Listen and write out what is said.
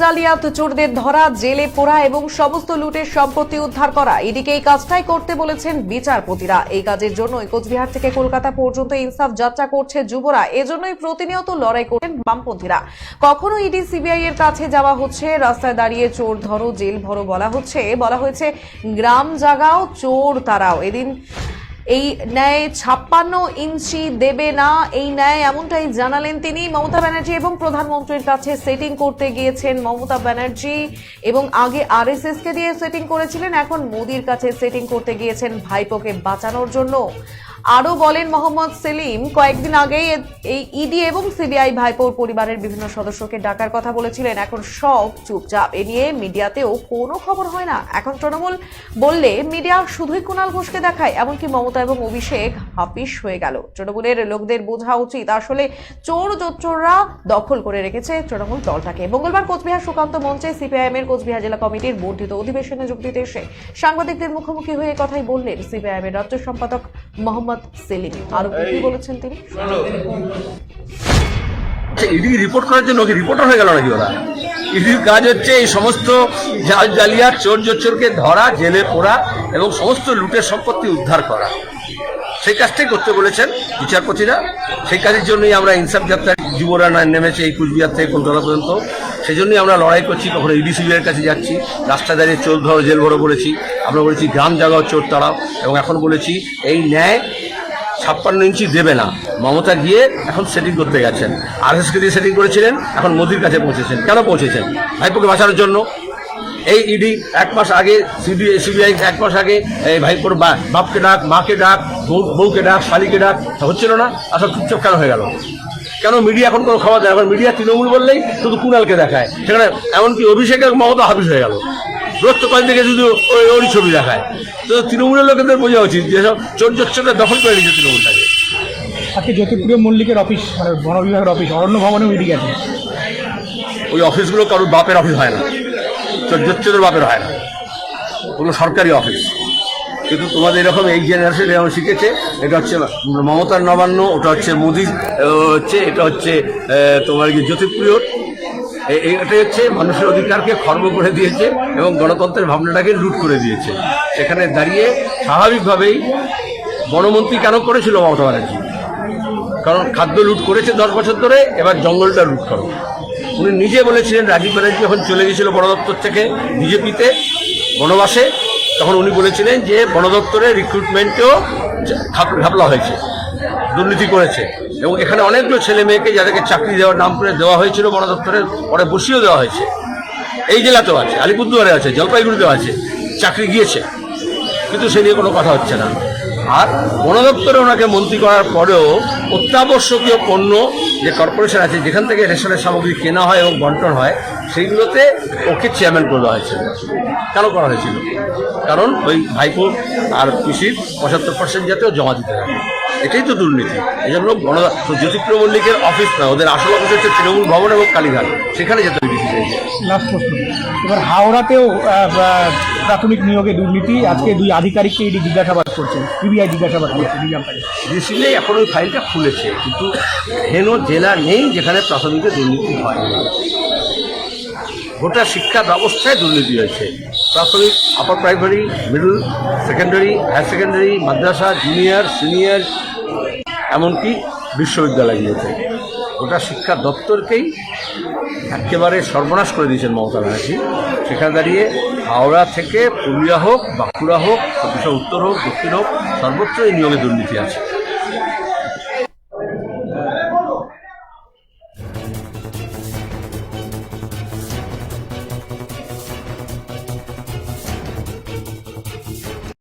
জালিয়াত চোরদের ধরা, জেলে পোড়া এবং সমস্ত লুটের সম্পত্তি উদ্ধার করা। এদিকে এই কাজটাই করতে বলেছেন বিচারপতিরা। এই কাজের জন্যই কোচবিহার থেকে কলকাতা পর্যন্ত ইনসাফ যাত্রা করছে যুবরা। এজন্যই প্রতিনিয়ত লড়াই করছেন বামপন্থীরা। কখনো ইডি, সিবিআই এর কাছে যাওয়া হচ্ছে, রাস্তায় দাঁড়িয়ে চোর ধরো, জেল ভরো বলা হচ্ছে। বলা হয়েছে, গ্রাম জাগাও চোর তারাও। এদিন এই ন্যায় ছাপ্পান্ন ইঞ্চি দেবে না। এই ন্যায় এমনটাই জানালেন তিনি। মমতা ব্যানার্জি এবং প্রধানমন্ত্রীর কাছে সেটিং করতে গিয়েছেন মমতা ব্যানার্জি এবং আগে আরএসএস কে দিয়ে সেটিং করেছিলেন, এখন মোদির কাছে সেটিং করতে গিয়েছেন ভাইপোকে বাঁচানোর জন্য। আরও বলেন মোহাম্মদ সেলিম, কয়েকদিন আগেই এই ইডি এবং সিবিআই ভাইপোর পরিবারের বিভিন্ন সদস্যকে ডাকার কথা বলেছিলেন। এখন সব চুপচাপ। এ নিয়ে মিডিয়াতেও কোনো খবর হয় না। এখন তৃণমূল বললে মিডিয়া শুধুই কুণাল ঘোষকে দেখায়, এমনকি মমতা এবং অভিষেক হাপিস হয়ে গেল। তৃণমূলের লোকদের বোঝা উচিত। আসলে চোর জোচ্চোররা দখল করে রেখেছে তৃণমূল দলটাকে। মঙ্গলবার কোচবিহার সুকান্ত মঞ্চে সিপিআইএম এর কোচবিহার জেলা কমিটির বর্ধিত অধিবেশনে যোগ দিতে এসে সাংবাদিকদের মুখোমুখি হয়ে কথাই বললেন সিপিআইএম এর রাজ্য সম্পাদক মোহাম্মদ সেলিম। আরও কি বলেছেন তিনি? ইডি রিপোর্ট করার জন্য কি রিপোর্টার হয়ে গেল নাকি ওরা? ইডির কাজ হচ্ছে এই সমস্ত জাল জালিয়াত চোর জোচ্চোরকে ধরা জেলে পোড়া এবং সমস্ত লুটের সম্পত্তি উদ্ধার করা। সেই কাজটাই করতে বলেছেন বিচারপতিরা। সেই কাজের জন্যই আমরা ইনসাফ যাত্রায় যুবরা নেমেছে এই কুচবিহার থেকে কলকাতা পর্যন্ত। সেই জন্যই আমরা লড়াই করছি কখনো ইডি সিবিআইয়ের কাছে যাচ্ছি। রাস্তা দাঁড়িয়ে চোর ধরো জেল ভরো বলেছি। আমরা বলেছি গ্রাম জাগাও চোর তাড়াও। এবং এখন বলেছি এই ন্যায় ছাপ্পান্ন ইঞ্চি দেবে না। মমতা গিয়ে এখন সেটিং করতে গেছেন। আর এসকে দিয়ে সেটিং করেছিলেন, এখন মোদির কাছে পৌঁছেছেন। কেন পৌঁছেছেন? ভাইপোকে বাঁচানোর জন্য। এই ইডি এক মাস আগে সিবিআই সিবিআই এক মাস আগে এই ভাইপোর বাপকে ডাক, মাকে ডাক, বউ- বউকে ডাক, শালিকে ডাক হচ্ছিল না। আসলে চুপচাপ কেন হয়ে গেল? কেন মিডিয়া এখন কোনো খবর দেয় এখন মিডিয়া তৃণমূল বললেই শুধু কুণালকে দেখায়। সেখানে এমনকি অভিষেকের মমতা হাফিস হয়ে গেল। রোজ তো কয়েক থেকে শুধু ওই ওরই ছবি দেখায়। তো তৃণমূলের লোকেদের বোঝা উচিত যেসব চোর দখল করে নিয়েছে তৃণমূলটাকে। আজকে জ্যোতিপ্রিয় মল্লিকের অফিস মানে বন বিভাগের অফিস অরণ্য ভবনেও ইডি গেছে ওই অফিসগুলো কারোর বাপের অফিস হয় না। চোদ্দোর বাপের হয় না। কোনো সরকারি অফিস। কিন্তু তোমাদের এরকম এই জেনারেশন এরকম শিখেছে এটা হচ্ছে মমতার নবান্ন ওটা হচ্ছে মোদির আহ, হচ্ছে এটা হচ্ছে তোমার কি জ্যোতিপ্রিয়র এ- এ- এটা হচ্ছে মানুষের অধিকারকে খর্ব করে দিয়েছে এবং গণতন্ত্রের ভাবনাটাকে লুট করে দিয়েছে। সেখানে দাঁড়িয়ে স্বাভাবিকভাবেই বনমন্ত্রী কেন করেছিল মমতা ব্যানার্জি? কারণ খাদ্য লুট করেছে দশ বছর ধরে, এবার জঙ্গলটা লুট করো। উনি নিজে বলেছিলেন, রাজীব ব্যানার্জি যখন চলে গেছিল বন দপ্তর থেকে বিজেপিতে, বনবাসে, তখন উনি বলেছিলেন যে বন দপ্তরে রিক্রুটমেন্টেও ঘাপ- ঘাপলা হয়েছে। দুর্নীতি করেছে। এবং এখানে অনেকগুলো ছেলে মেয়েকে যাদেরকে চাকরি দেওয়ার নাম করে দেওয়া হয়েছিল বন দপ্তরে পরে বসিয়েও দেওয়া হয়েছে। এই জেলাতেও আছে, আলিপুরদুয়ারে আছে, জলপাইগুড়িতেও আছে, চাকরি গিয়েছে। কিন্তু সে নিয়ে কোনো কথা হচ্ছে না। আর বন দপ্তরে ওনাকে মন্ত্রী করার পরেও অত্যাবশ্যকীয় পণ্য যে কর্পোরেশন আছে, যেখান থেকে রেশনের সামগ্রী কেনা হয় এবং বন্টন হয়, সেইগুলোতে ওকে চেয়ারম্যান করে দেওয়া হয়েছিল। কেন করা হয়েছিল? কারণ ওই ভাইপো আর পিসির পঁচাত্তর পার্সেন্ট যাতেও জমা দিতে হবে। এটাই তো দুর্নীতি। এই জন্য গণ জ্যোতিপ্রিয় মল্লিকের অফিস না ওদের আসল অফিস হচ্ছে তৃণমূল ভবন এবং কালীঘাট। সেখানে যেতে ডিসি চাইছে লাস্ট প্রশ্ন। এবার হাওড়াতেও প্রাথমিক নিয়োগে দুর্নীতি। আজকে দুই আধিকারিককে ইডি জিজ্ঞাসাবাদ করছেন সিবিআই জিজ্ঞাসাবাদ করছে ডিসিবিআই এখন ওই ফাইলটা খুলেছে কিন্তু হেন জেলা নেই যেখানে প্রাথমিকে দুর্নীতি হয়নি গোটা শিক্ষা ব্যবস্থায় দুর্নীতি হয়েছে। প্রাথমিক upper primary middle secondary higher secondary মাদ্রাসা জুনিয়র সিনিয়র এমনকি বিশ্ববিদ্যালয়গুলোতে ওটা শিক্ষা দপ্তরকেই একেবারে সর্বনাশ করে দিয়েছেন মমতা ব্যানার্জি। সেখানে দাঁড়িয়ে হাওড়া থেকে পুরুলিয়া হোক, বাঁকুড়া হোক উত্তর হোক, দক্ষিণ হোক সর্বত্র এই নিয়মে দুর্নীতি আছে।